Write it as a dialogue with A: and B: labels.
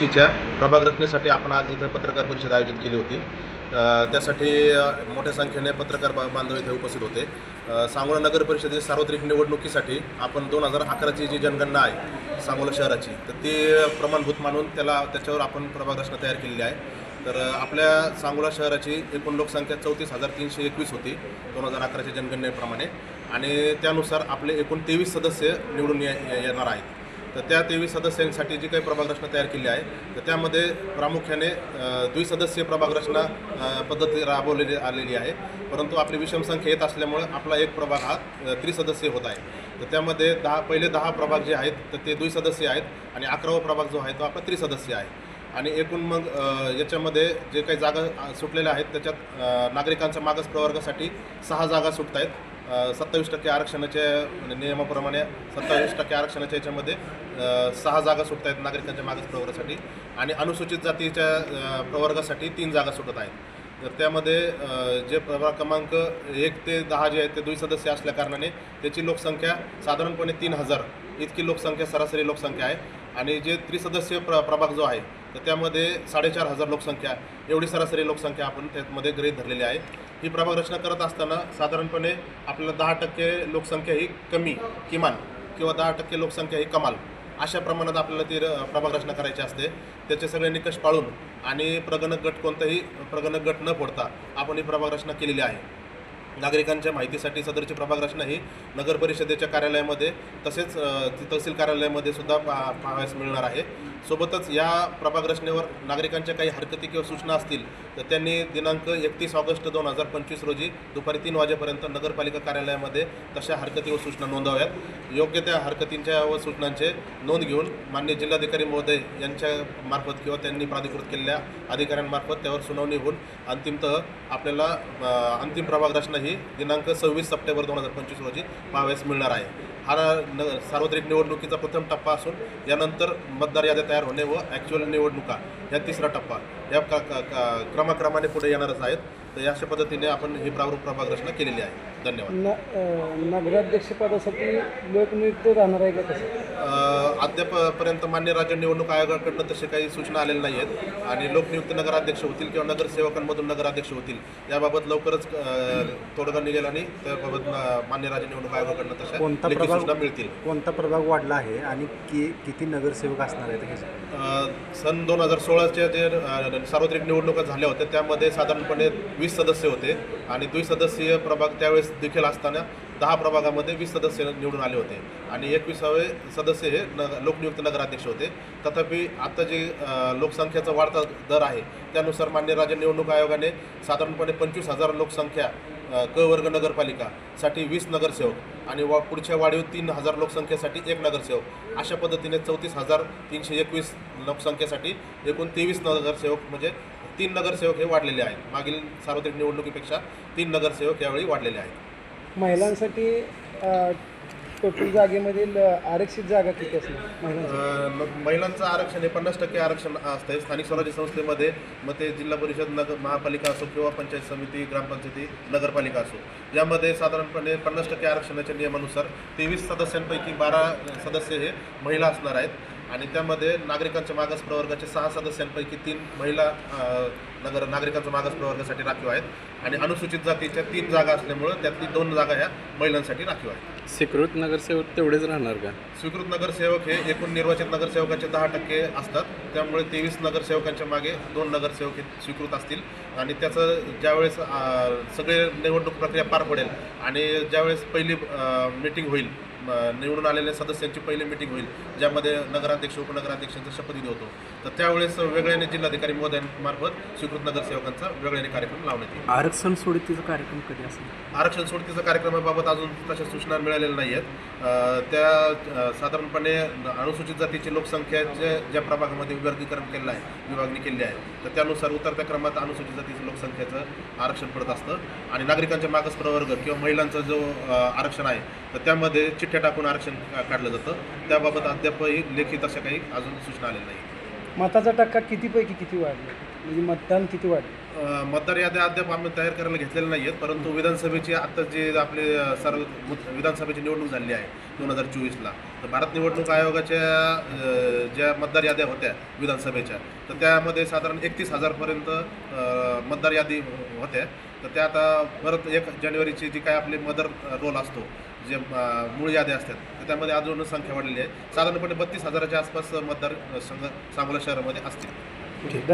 A: तिच्या प्रभाग रचनेसाठी आपण आज इथं पत्रकार परिषद आयोजित केली होती. त्यासाठी मोठ्या संख्येने पत्रकार बांधव इथे उपस्थित होते. सांगोला नगर परिषदेत सार्वत्रिक निवडणुकीसाठी आपण दोन हजार अकराची जी जनगणना आहे सांगोला शहराची तर ती प्रमाणभूत मानून त्याला त्याच्यावर आपण प्रभाग रचना तयार केलेली आहे. तर आपल्या सांगोला शहराची एकूण लोकसंख्या चौतीस हजार तीनशे एकवीस होती दोन हजार अकराच्या जनगणनेप्रमाणे. आणि त्यानुसार आपले एकूण तेवीस सदस्य निवडून ये- येणार आहेत. तर त्या तेवीस सदस्यांसाठी जी काही प्रभाग रचना तयार केली आहे तर त्यामध्ये प्रामुख्याने द्विसदस्यीय प्रभाग रचना पद्धती राबवलेली आलेली आहे. परंतु आपली विषम संख्या येत असल्यामुळे आपला एक प्रभाग हा त्रिसदस्यीय होत आहे. तर त्यामध्ये दहा पहिले दहा प्रभाग जे आहेत तर ते द्विसदस्यीय आहेत आणि अकरावा प्रभाग जो आहे तो आपला त्रिसदस्यीय आहे. आणि एकूण मग याच्यामध्ये जे काही जागा सुटलेल्या आहेत त्याच्यात नागरिकांच्या मागास प्रवर्गासाठी सहा जागा सुटत आहेत सत्तावीस टक्के आरक्षणाच्या म्हणजे नियमाप्रमाणे सत्तावीस टक्के आरक्षणाच्या याच्यामध्ये सहा जागा सुटत आहेत नागरिकांच्या मागास प्रवर्गासाठी. आणि अनुसूचित जातीच्या प्रवर्गासाठी तीन जागा सुटत आहेत. तर त्यामध्ये जे प्रभाग क्रमांक एक ते दहा जे आहेत ते दुई असल्या कारणाने त्याची लोकसंख्या साधारणपणे तीन हजार इतकी लोकसंख्या सरासरी लोकसंख्या आहे. आणि जे त्रिसदस्यीय प्र प्रभाग जो आहे तर त्यामध्ये साडेचार हजार लोकसंख्या एवढी सरासरी लोकसंख्या आपण त्यामध्ये गृहीत धरलेली आहे. ही प्रभाग रचना करत असताना साधारणपणे आपल्याला दहा टक्के लोकसंख्या ही कमी किमान किंवा दहा टक्के लोकसंख्या ही कमाल अशा प्रमाणात आपल्याला ती र- प्रभाग रचना करायची असते. त्याचे सगळे निकष पाळून आणि प्रगणक गट कोणताही प्रगणक गट न फोडता आपण ही प्रभाग रचना केलेली आहे. नागरिकांच्या माहितीसाठी सदरची प्रभाग रचना ही नगर परिषदेच्या कार्यालयामध्ये तसेच तहसील कार्यालयामध्ये सुद्धा पा पाहावयास मिळणार आहे. सोबतच या प्रभाग रचनेवर नागरिकांच्या काही हरकती किंवा सूचना असतील तर त्यांनी दिनांक एकतीस ऑगस्ट दोन हजार पंचवीस रोजी दुपारी तीन वाजेपर्यंत नगरपालिका कार्यालयामध्ये तशा हरकती व सूचना नोंदवाव्यात. योग्य त्या हरकतींच्या व सूचनांचे नोंद घेऊन मान्य जिल्हाधिकारी महोदय यांच्या मार्फत किंवा त्यांनी प्राधिकृत केलेल्या अधिकाऱ्यांमार्फत त्यावर सुनावणी होऊन अंतिमतः आपल्याला अंतिम प्रभाग रचना ही दिनांक सव्वीस सप्टेंबर दोन हजार पंचवीस रोजी पाहावयास मिळणार आहे. हा न सार्वत्रिक निवडणुकीचा प्रथम टप्पा असून यानंतर मतदार याद्या तयार होणे व ॲक्च्युअल निवडणुका या तिसरा टप्पा या क- क- क- क्रमाक्रमाने पुढे येणारच आहेत. तर या अशा पद्धतीने आपण ही प्रारूप प्रभाग रचना केलेली आहे. धन्यवाद.
B: न नगराध्यक्षपदासाठी लोकनियुक्त राहणार आहे का
A: अ, अद्यापपर्यंत मान्य राज्य निवडणूक आयोगाकडनं तसे काही सूचना आलेल्या नाही आहेत आणि लोकनियुक्त नगराध्यक्ष होतील किंवा नगरसेवकांमधून नगराध्यक्ष होतील याबाबत लवकरच तोडगा निघेल आणि त्याबाबत मान्य राज्य निवडणूक आयोगाकडनं तशा
C: कोणता प्रभाग-
A: सूचना मिळतील.
C: कोणता प्रभाग वाढला आहे आणि कि किती नगरसेवक असणार आहेत
A: सन दोन हजार सोळाच्या जे सार्वत्रिक निवडणुका झाल्या होत्या त्यामध्ये साधारणपणे वीस सदस्य होते आणि द्विसदस्यीय प्रभाग त्यावेळेस देखील असताना दहा प्रभागामध्ये वीस सदस्य निवडून आले होते. आणि एकविसावे सदस्य हे न लोकनियुक्त नगराध्यक्ष होते. तथापि आता जे लोकसंख्येचा वाढता दर आहे त्यानुसार मान्य राज्य निवडणूक आयोगाने साधारणपणे पंचवीस हजार लोकसंख्या क वर्ग नगरपालिकासाठी वीस नगरसेवक आणि वा पुढच्या वाढीव तीन हजार लोकसंख्येसाठी एक नगरसेवक. अशा पद्धतीने चौतीस हजार तीनशे एकवीस लोकसंख्येसाठी एकूण तेवीस नगरसेवक म्हणजे तीन नगरसेवक हे वाढलेले आहेत. मागील सार्वत्रिक निवडणुकीपेक्षा तीन नगरसेवक यावेळी वाढलेले आहेत.
B: महिलांसाठी टोटल जागेमधील अ, आरक्षित जागा किती असणार महिलांसाठी?
A: अ, महिलांचं आरक्षण हे पन्नास टक्के आरक्षण असतं स्थानिक स्वराज्य संस्थेमध्ये मग ते जिल्हा परिषद नगर महापालिका असो किंवा पंचायत समिती ग्रामपंचायती नगरपालिका असो यामध्ये साधारणपणे पन्नास टक्के आरक्षणाच्या नियमानुसार तेवीस सदस्यांपैकी बारा सदस्य हे महिला असणार आहेत. आणि त्यामध्ये नागरिकांच्या मागास प्रवर्गाचे सहा सदस्यांपैकी तीन महिला नगर नागरिकांच्या मागास प्रवर्गासाठी राखीव आहेत. आणि अनुसूचित जातीच्या तीन जागा असल्यामुळं त्यातली दोन जागा ह्या महिलांसाठी राखीव आहेत.
D: स्वीकृत नगरसेवक तेवढेच राहणार का?
A: स्वीकृत नगरसेवक हे एकूण निर्वाचित नगरसेवकांचे दहा टक्के असतात. त्यामुळे तेवीस नगरसेवकांच्या मागे दोन नगरसेवक हे स्वीकृत असतील. आणि त्याचं ज्यावेळेस सगळे निवडणूक प्रक्रिया पार पडेल आणि ज्यावेळेस पहिली मीटिंग होईल निवडून आलेल्या सदस्यांची पहिली मीटिंग होईल ज्यामध्ये नगराध्यक्ष उपनगराध्यक्षांचा शपथविधी होतो. तर त्यावेळेस वेगळ्याने जिल्हाधिकारी महोदयांमार्फत स्वीकृत नगरसेवकांचा वेगळ्याने कार्यक्रम लावण्यात येईल.
C: आरक्षण सोडतीचा कार्यक्रम कधी असेल?
A: आरक्षण सोडतीच्या कार्यक्रमाबाबत अजून तशा सूचना मिळालेल्या नाही आहेत त्या साधारणपणे अनुसूचित जातीची लोकसंख्येच्या ज्या प्रभागामध्ये विभागीकरण केलेलं आहे विभागणी केली आहे तर त्यानुसार उतरत्या क्रमात अनुसूचित जातीच्या लोकसंख्येचं आरक्षण पडत असतं. आणि नागरिकांच्या मागास प्रवर्ग किंवा महिलांचं जो आरक्षण आहे तर त्यामध्ये चिठ्ठ्या टाकून आरक्षण काढलं जातं. त्याबाबत अद्यापही लेखी तशा काही अजून सूचना आलेल्या नाही
B: मताचा टक्का कितीपैकी किती वाढला? म्हणजे मतदान किती वाढलं?
A: अ, मतदार याद्या अद्याप आम्ही तयार करायला घेतलेल्या नाही आहेत परंतु विधानसभेची आता जे आपले अ, सर्व मुत- विधानसभेची निवडणूक झाली आहे दोन हजार चोवीसला तर भारत निवडणूक आयोगाच्या अ, ज्या मतदार याद्या होत्या विधानसभेच्या तर त्यामध्ये साधारण एकतीस हजारपर्यंत अ, मतदार यादी होत्या. तर त्या आता परत एक जानेवारीची जी काय आपली मदर रोल असतो जे मूळ याद्या असतात तर त्यामध्ये अजून संख्या वाढलेली आहे. साधारणपणे बत्तीस हजाराच्या आसपास मतदार संघ सांगोला शहरामध्ये असतील.
B: ठीक